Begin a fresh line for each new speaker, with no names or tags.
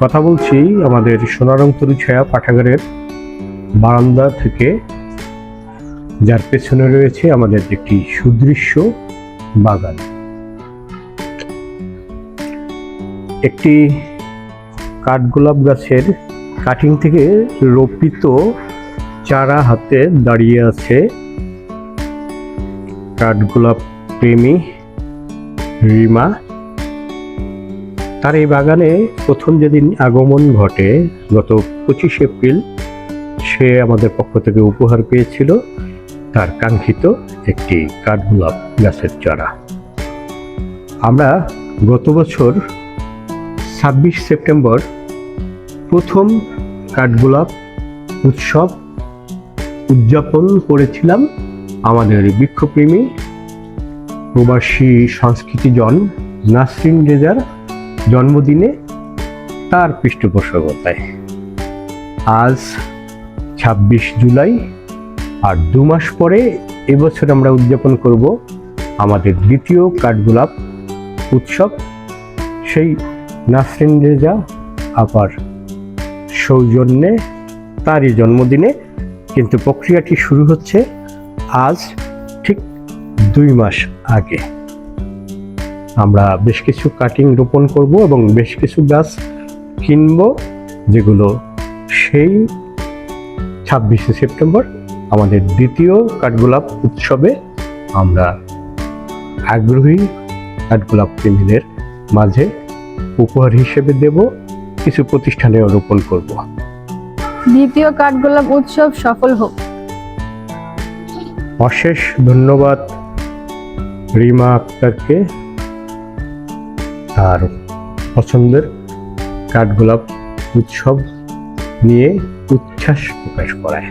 কথা বলছি আমাদের সোনারং তরু ছায়া পাঠাগারের বারান্দা থেকে, যার পেছনে রয়েছে আমাদের একটি সুদৃশ্য বাগান। একটি কাঠগোলাপ গাছের কাটিং থেকে রোপিত চারা হাতে দাঁড়িয়ে আছে কাঠগোলাপ প্রেমী রিমা। তার এই বাগানে প্রথম যেদিন আগমন ঘটে, গত পঁচিশ এপ্রিল, সে আমাদের পক্ষ থেকে উপহার পেয়েছিল তার কাঙ্ক্ষিত একটি কাঠগোলাপ গাছের চারা। আমরা গত বছর ছাব্বিশ সেপ্টেম্বর প্রথম কাঠগোলাপ উৎসব উদযাপন করেছিলাম আমাদের বৃক্ষপ্রেমী প্রবাসী সংস্কৃতিজন নাসরিন রেজার জন্মদিনে তার পৃষ্ঠপোষকতায়। আজ ছাব্বিশ জুলাই, আর দু মাস পরে এবছর আমরা উদযাপন করব আমাদের দ্বিতীয় কাঠগোলাপ উৎসব। সেই নাসরিন রেজা আপার সৌজন্যে তারই জন্মদিনে কিন্তু প্রক্রিয়াটি শুরু হচ্ছে আজ ঠিক দুই মাস আগে। আমরা বেশ কিছু কাটিং রোপণ করব এবং বেশ কিছু গাছ কিনব যেগুলো সেই ছাব্বিশে সেপ্টেম্বর আমাদের দ্বিতীয় কাঠগোলাপ উৎসবে আমরা আগ্রহী কাঠগোলাপ প্রেমীদের মাঝে উপহার হিসেবে দেব কিছু প্রতিষ্ঠানে রোপণ করব।
দ্বিতীয় কাঠগোলাপ উৎসব সফল হোক।
অশেষ ধন্যবাদ রিমা আক্তারকে। তার পছন্দের কাঠগোলাপ উৎসব নিয়ে উচ্ছ্বাস প্রকাশ করায়।